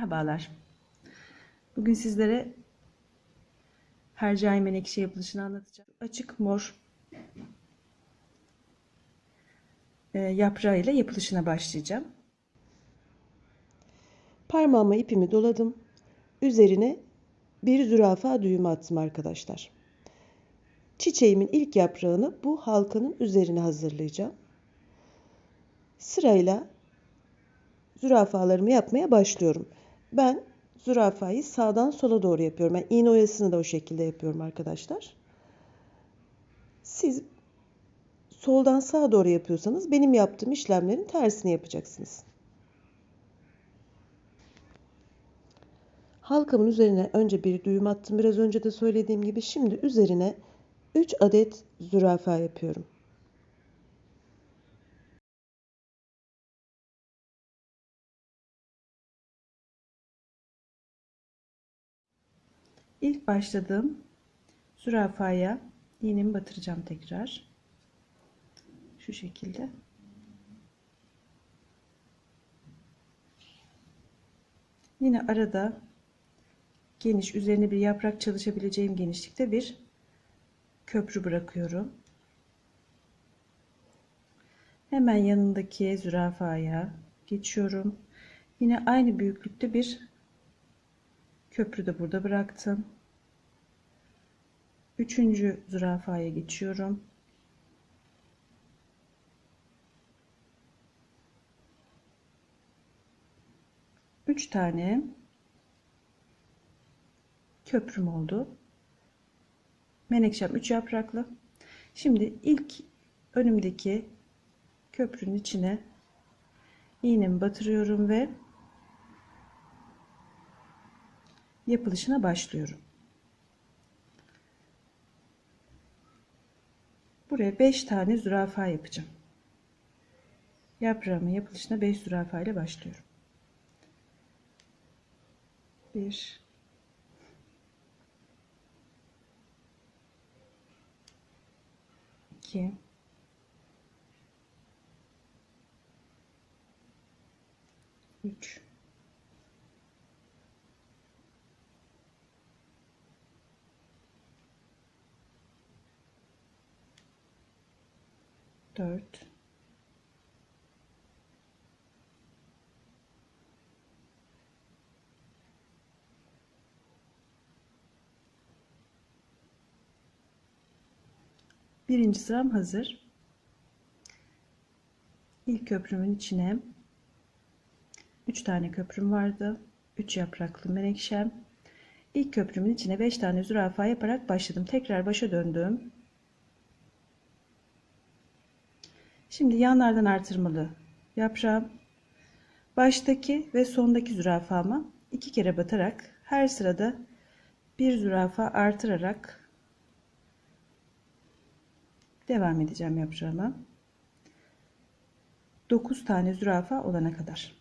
Merhabalar. Bugün sizlere hercai menekşe yapılışını anlatacağım. Açık mor e, yaprağıyla yapılışına başlayacağım. Parmağıma ipimi doladım. Üzerine bir zürafa düğümü attım arkadaşlar. Çiçeğimin ilk yaprağını bu halkanın üzerine hazırlayacağım. Sırayla zürafalarımı yapmaya başlıyorum. Ben zürafayı sağdan sola doğru yapıyorum. Ben iğne oyasını da o şekilde yapıyorum arkadaşlar. Siz soldan sağa doğru yapıyorsanız benim yaptığım işlemlerin tersini yapacaksınız. Halkamın üzerine önce bir düğüm attım biraz önce de söylediğim gibi. Şimdi üzerine 3 adet zürafa yapıyorum. İlk başladığım zürafaya iğnemi batıracağım tekrar. Şu şekilde. Yine arada geniş üzerine bir yaprak çalışabileceğim genişlikte bir köprü bırakıyorum. Hemen yanındaki zürafaya geçiyorum. Yine aynı büyüklükte bir köprü de burada bıraktım. Üçüncü zürafaya geçiyorum. Üç tane köprüm oldu. Menekşem 3 yapraklı. Şimdi ilk önümdeki köprünün içine iğnemi batırıyorum ve yapılışına başlıyorum. Buraya 5 tane zürafa yapacağım. Yaprağımın yapılışına 5 zürafa ile başlıyorum. 1 2 3 4 Birinci sıram hazır. İlk köprümün içine 3 tane köprüm vardı. 3 yapraklı menekşem. İlk köprümün içine 5 tane zürafa yaparak başladım. Tekrar başa döndüm. Şimdi yanlardan artırmalı yaprağım. Baştaki ve sondaki zürafama iki kere batarak her sırada bir zürafa artırarak devam edeceğim yaprağıma. 9 tane zürafa olana kadar.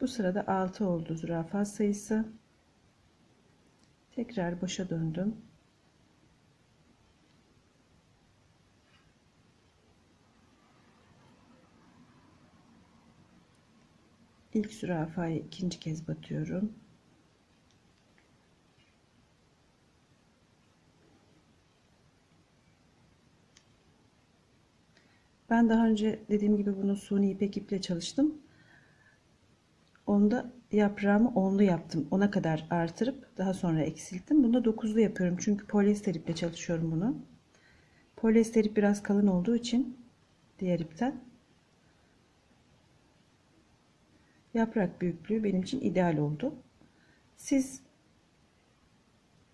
Bu sırada 6 oldu zürafa sayısı. Tekrar başa döndüm. İlk zürafayı ikinci kez batıyorum. Ben daha önce dediğim gibi bunu suni ipek iple çalıştım. Onda yaprağımı onlu yaptım. Ona kadar artırıp daha sonra eksilttim. Bunda dokuzlu yapıyorum. Çünkü polyester iple çalışıyorum bunu. Polyester ip biraz kalın olduğu için diğer ipten yaprak büyüklüğü benim için ideal oldu. Siz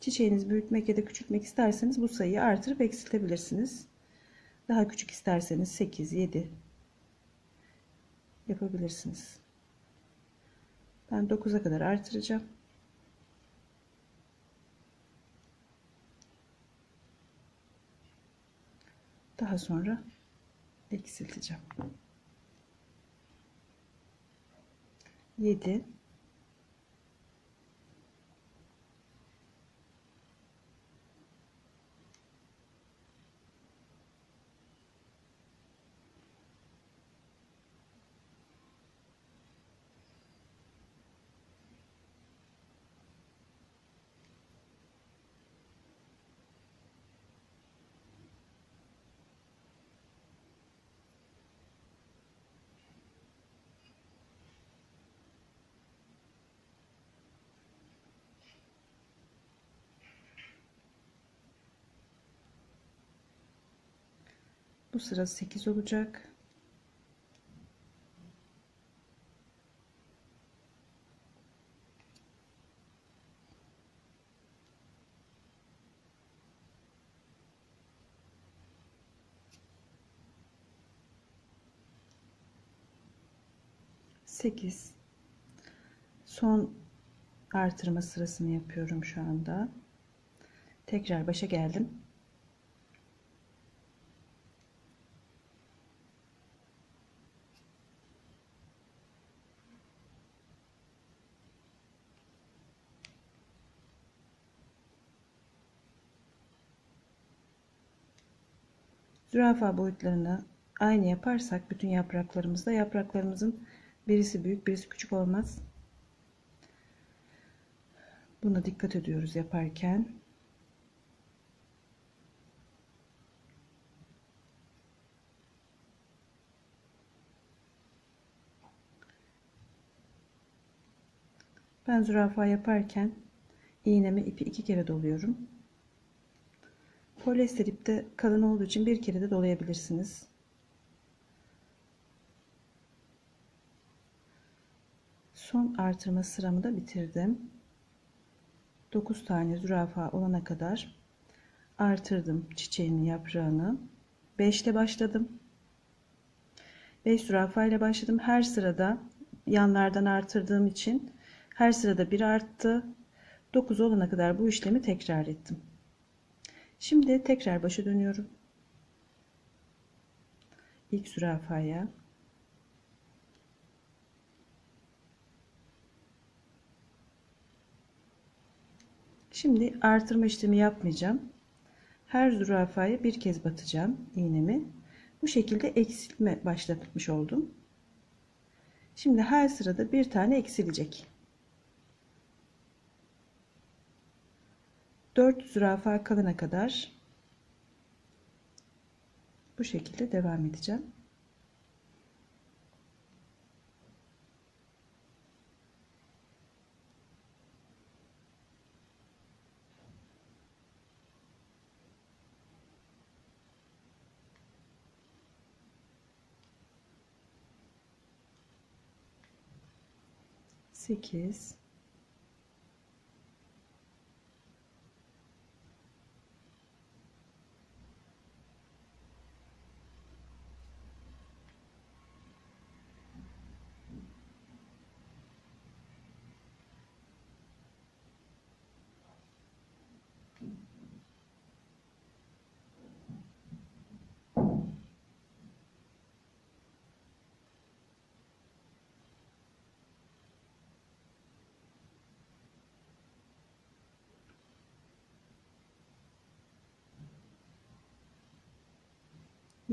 çiçeğinizi büyütmek ya da küçültmek isterseniz bu sayıyı artırıp eksiltebilirsiniz. Daha küçük isterseniz 8, 7 yapabilirsiniz. Ben 9'a kadar artıracağım. Daha sonra eksilteceğim. 7 Bu sıra 8 olacak. Sekiz. Son artırma sırasını yapıyorum şu anda. Tekrar başa geldim. Zürafa boyutlarını aynı yaparsak bütün yapraklarımızda yapraklarımızın birisi büyük birisi küçük olmaz. Buna dikkat ediyoruz yaparken. Ben zürafa yaparken iğnemi ipi iki kere doluyorum. Polyester ipte kalın olduğu için bir kere de dolayabilirsiniz. Son artırma sıramı da bitirdim. 9 tane zürafa olana kadar artırdım çiçeğimin yaprağını. 5 ile başladım. 5 zürafa ile başladım. Her sırada yanlardan artırdığım için her sırada bir arttı. 9 olana kadar bu işlemi tekrar ettim. Şimdi tekrar başa dönüyorum. İlk zürafaya Şimdi artırma işlemi yapmayacağım. Her zürafaya bir kez batacağım iğnemi. Bu şekilde eksiltme başlatmış oldum. Şimdi her sırada bir tane eksilecek. 4 zürafa kalana kadar bu şekilde devam edeceğim. Sekiz.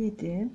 Yedi.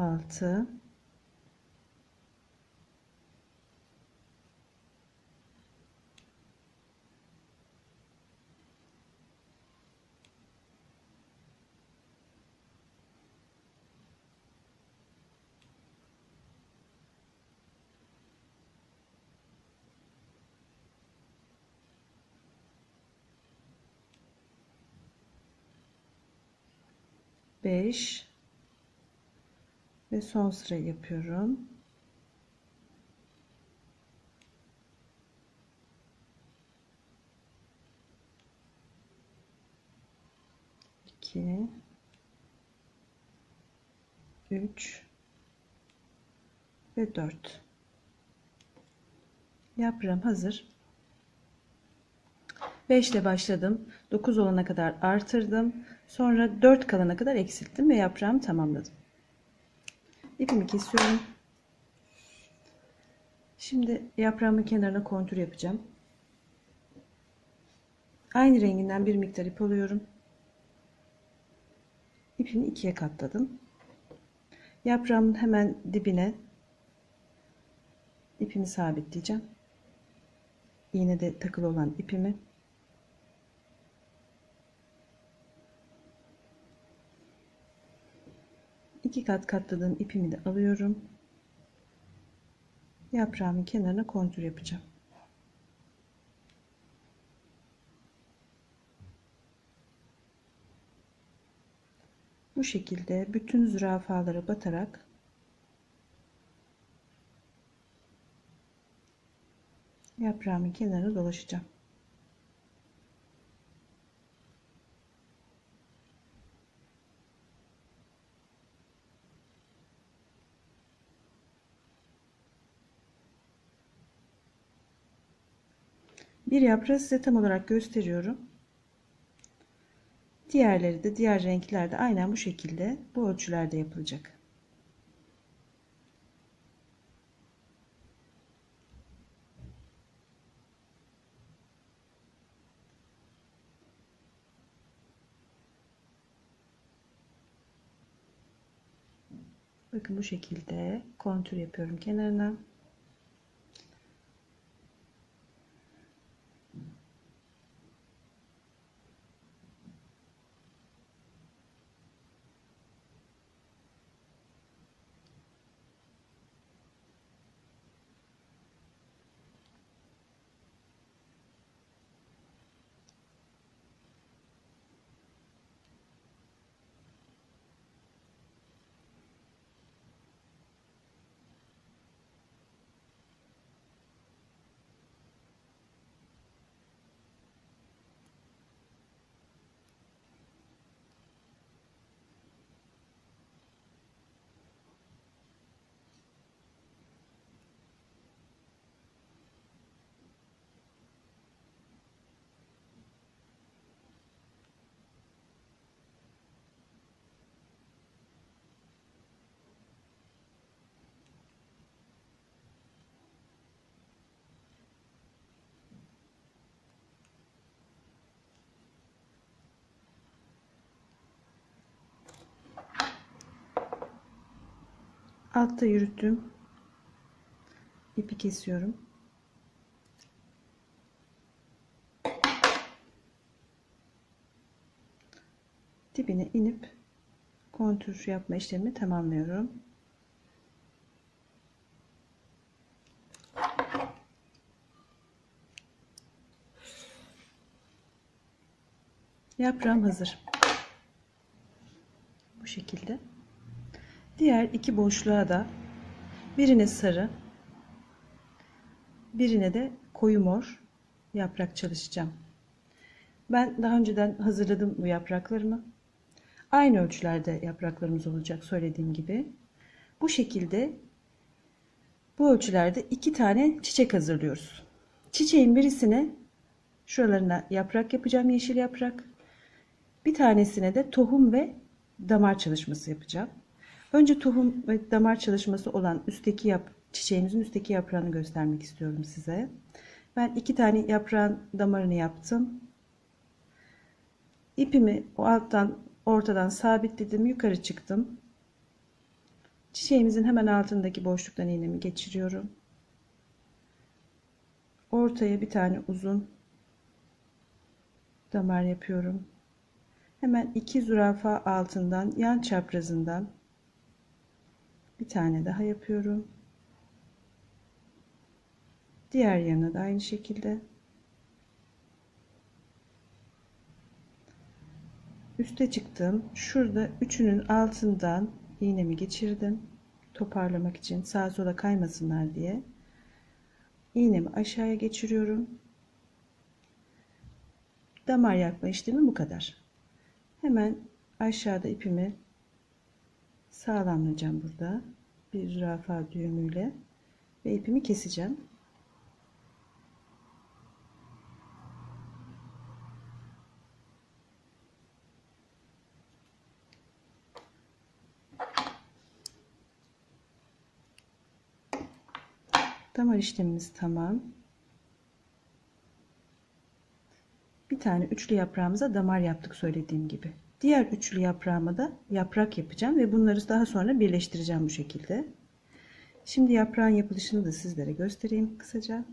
6 5 ve son sırayı yapıyorum. İki, üç ve dört. Yaprağım hazır. 5 ile başladım. 9 olana kadar artırdım. Sonra 4 kalana kadar eksilttim ve yaprağımı tamamladım. İpimi kesiyorum. Şimdi yaprağımın kenarına kontür yapacağım. Aynı renginden bir miktar ip alıyorum. İpimi ikiye katladım. Yaprağımın hemen dibine ipimi sabitleyeceğim. İğnede takılı olan ipimi iki kat katladığım ipimi de alıyorum. Yaprağımın kenarına kontür yapacağım. Bu şekilde bütün zürafalara batarak yaprağımın kenarına dolaşacağım. Bir yaprağı size tam olarak gösteriyorum. Diğerleri de diğer renklerde aynen bu şekilde bu ölçülerde yapılacak. Bakın bu şekilde kontür yapıyorum kenarına. Altta yürüttüm. ipi kesiyorum. Dibine inip kontür yapma işlemini tamamlıyorum. Yaprağım hazır. Bu şekilde. Diğer iki boşluğa da birine sarı, birine de koyu mor yaprak çalışacağım. Ben daha önceden hazırladım bu yapraklarımı. Aynı ölçülerde yapraklarımız olacak söylediğim gibi. Bu şekilde bu ölçülerde iki tane çiçek hazırlıyoruz. Çiçeğin birisine şuralarına yaprak yapacağım yeşil yaprak. Bir tanesine de tohum ve damar çalışması yapacağım. Önce tohum ve damar çalışması olan üstteki yap çiçeğimizin üstteki yaprağını göstermek istiyorum size. Ben iki tane yaprağın damarını yaptım. İpimi o alttan ortadan sabitledim. Yukarı çıktım. Çiçeğimizin hemen altındaki boşluktan iğnemi geçiriyorum. Ortaya bir tane uzun damar yapıyorum. Hemen iki zürafa altından yan çaprazından bir tane daha yapıyorum. Diğer yanına da aynı şekilde. Üste çıktım. Şurada üçünün altından iğnemi geçirdim. Toparlamak için sağa sola kaymasınlar diye. İğnemi aşağıya geçiriyorum. Damar yapma işlemi bu kadar. Hemen aşağıda ipimi sağlamlayacağım burada. Bir zürafa düğümüyle ve ipimi keseceğim. Damar işlemimiz tamam. Bir tane üçlü yaprağımıza damar yaptık söylediğim gibi. Diğer üçlü yaprağıma da yaprak yapacağım ve bunları daha sonra birleştireceğim bu şekilde. Şimdi yaprağın yapılışını da sizlere göstereyim kısaca.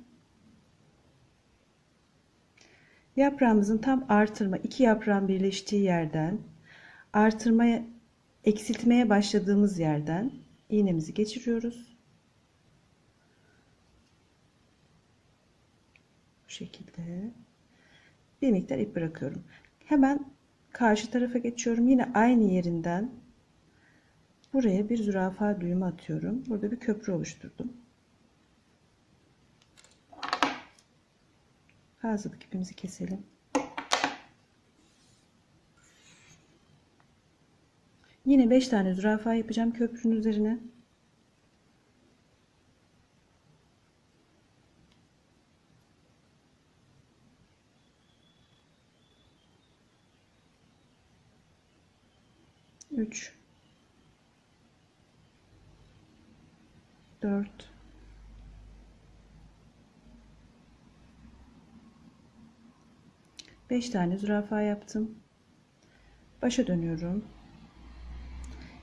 Yaprağımızın tam artırma iki yaprağın birleştiği yerden artırmaya eksiltmeye başladığımız yerden iğnemizi geçiriyoruz. Bu şekilde bir miktar ip bırakıyorum. Hemen karşı tarafa geçiyorum. Yine aynı yerinden buraya bir zürafa düğümü atıyorum. Burada bir köprü oluşturdum. Fazlalık ipimizi keselim. Yine 5 tane zürafa yapacağım köprünün üzerine. Üç, dört, beş tane zürafa yaptım. Başa dönüyorum.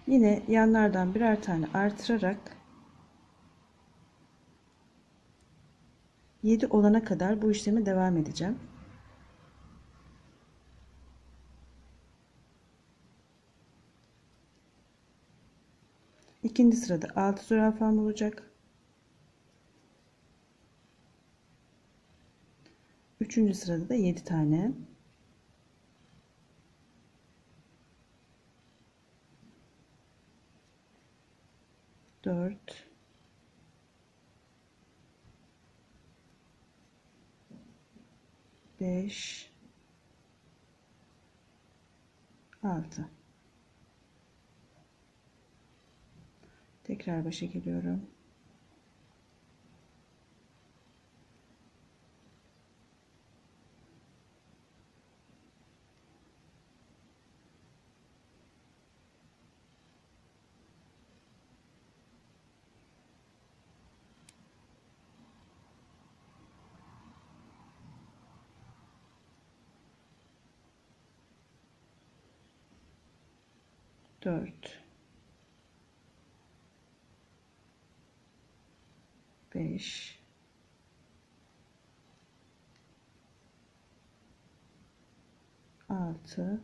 Yine yanlardan birer tane artırarak 7 olana kadar bu işlemi devam edeceğim. İkinci sırada 6 zürafam olacak. Üçüncü sırada da 7 tane. Dört. Beş. Altı. Tekrar başa geliyorum. Dört. Beş, altı,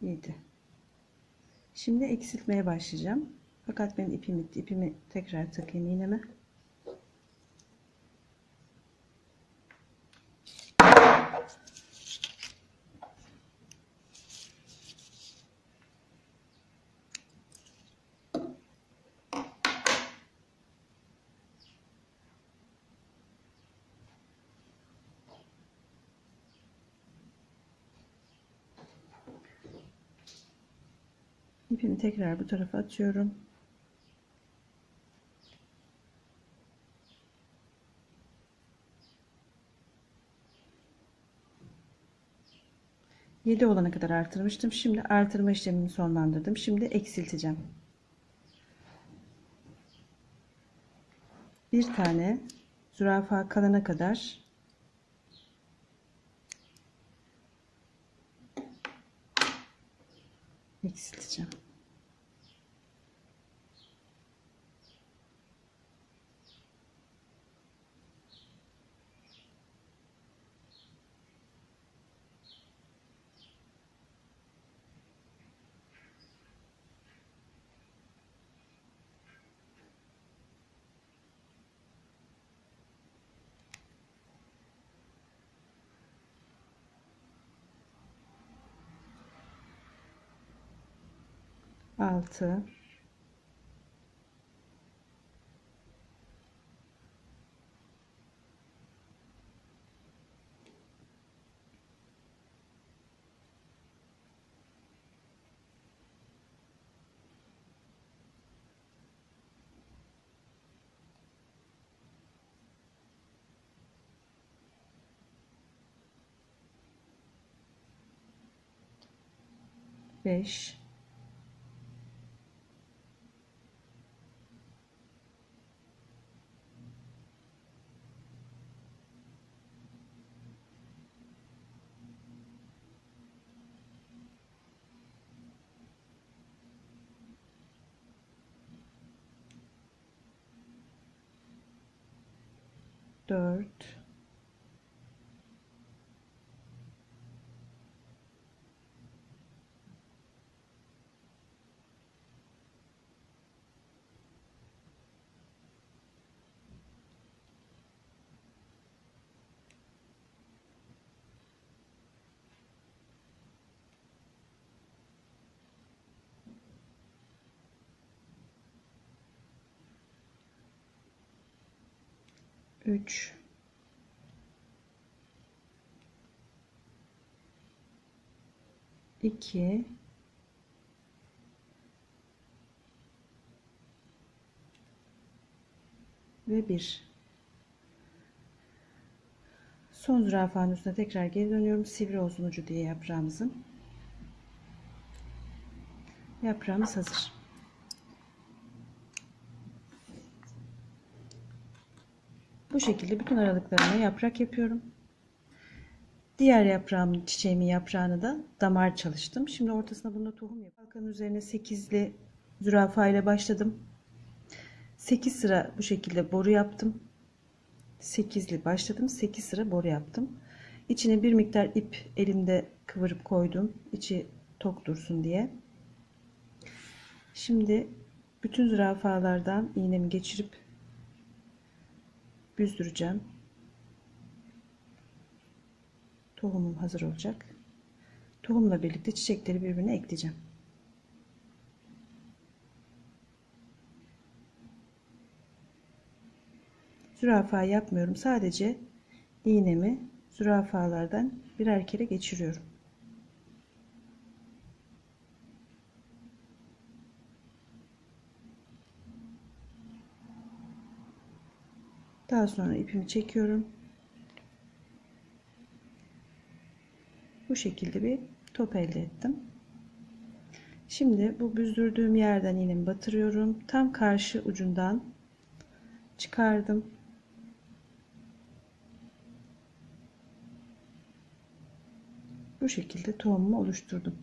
yedi. Şimdi eksiltmeye başlayacağım. Fakat benim ipim bitti. İpimi tekrar takayım iğneme. İpimi tekrar bu tarafa atıyorum. Yedi olana kadar artırmıştım. Şimdi artırma işlemini sonlandırdım. Şimdi eksilteceğim. Bir tane zürafa kalana kadar eksilteceğim. 6 5 4 3 2 ve 1 son zürafanın üstüne tekrar geri dönüyorum. Sivri olsun ucu diye yaprağımızın. Yaprağımız hazır Bu şekilde bütün aralıklarına yaprak yapıyorum. Diğer yaprağımın, çiçeğimin yaprağını da damar çalıştım. Şimdi ortasına bunda tohum yapıyorum. Halkanın üzerine 8'li zürafa ile başladım. 8 sıra bu şekilde boru yaptım. 8'li başladım. 8 sıra boru yaptım. İçine bir miktar ip elimde kıvırıp koydum. İçi tok dursun diye. Şimdi bütün zürafalardan iğnemi geçirip büzdüreceğim. Tohumum hazır olacak. Tohumla birlikte çiçekleri birbirine ekleyeceğim. Zürafa yapmıyorum. Sadece iğnemi zürafalardan birer kere geçiriyorum. Daha sonra ipimi çekiyorum. Bu şekilde bir top elde ettim. Şimdi bu büzdürdüğüm yerden iğnemi batırıyorum. Tam karşı ucundan çıkardım. Bu şekilde tohumumu oluşturdum.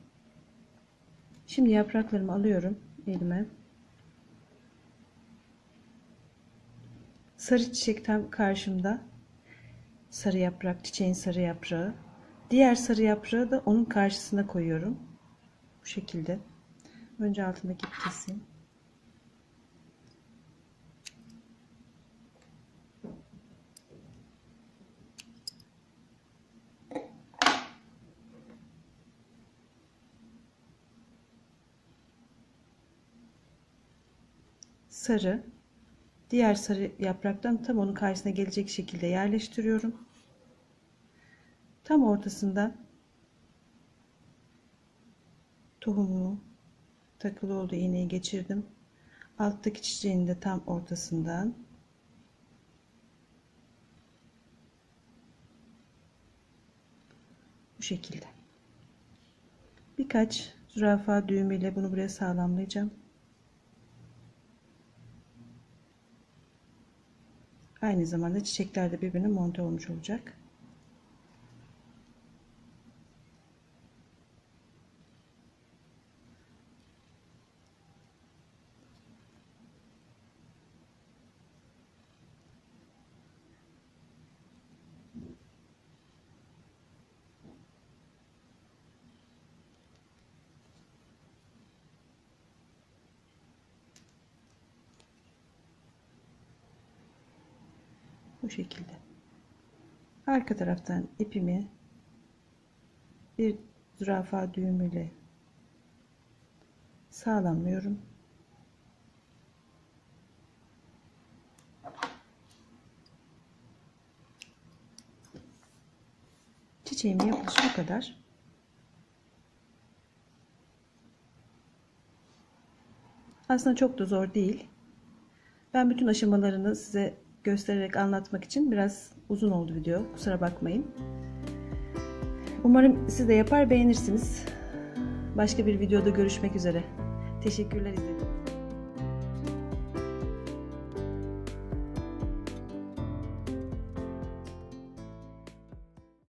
Şimdi yapraklarımı alıyorum elime. Sarı çiçek tam karşımda. Sarı yaprak, çiçeğin sarı yaprağı. Diğer sarı yaprağı da onun karşısına koyuyorum. Bu şekilde. Önce altındaki keseyim. Sarı, diğer sarı yapraktan tam onun karşısına gelecek şekilde yerleştiriyorum. Tam ortasından tohumumu takılı olduğu iğneyi geçirdim. Alttaki çiçeğin de tam ortasından bu şekilde. Birkaç zürafa düğümüyle bunu buraya sağlamlayacağım. Aynı zamanda çiçekler de birbirine monte olmuş olacak. Bu şekilde. Arka taraftan ipimi bir zürafa düğümüyle sağlamlıyorum. Çiçeğimin yapılışı bu kadar. Aslında çok da zor değil. Ben bütün aşamalarını size göstererek anlatmak için biraz uzun oldu video. Kusura bakmayın. Umarım siz de yapar beğenirsiniz. Başka bir videoda görüşmek üzere. Teşekkürler izlediğiniz.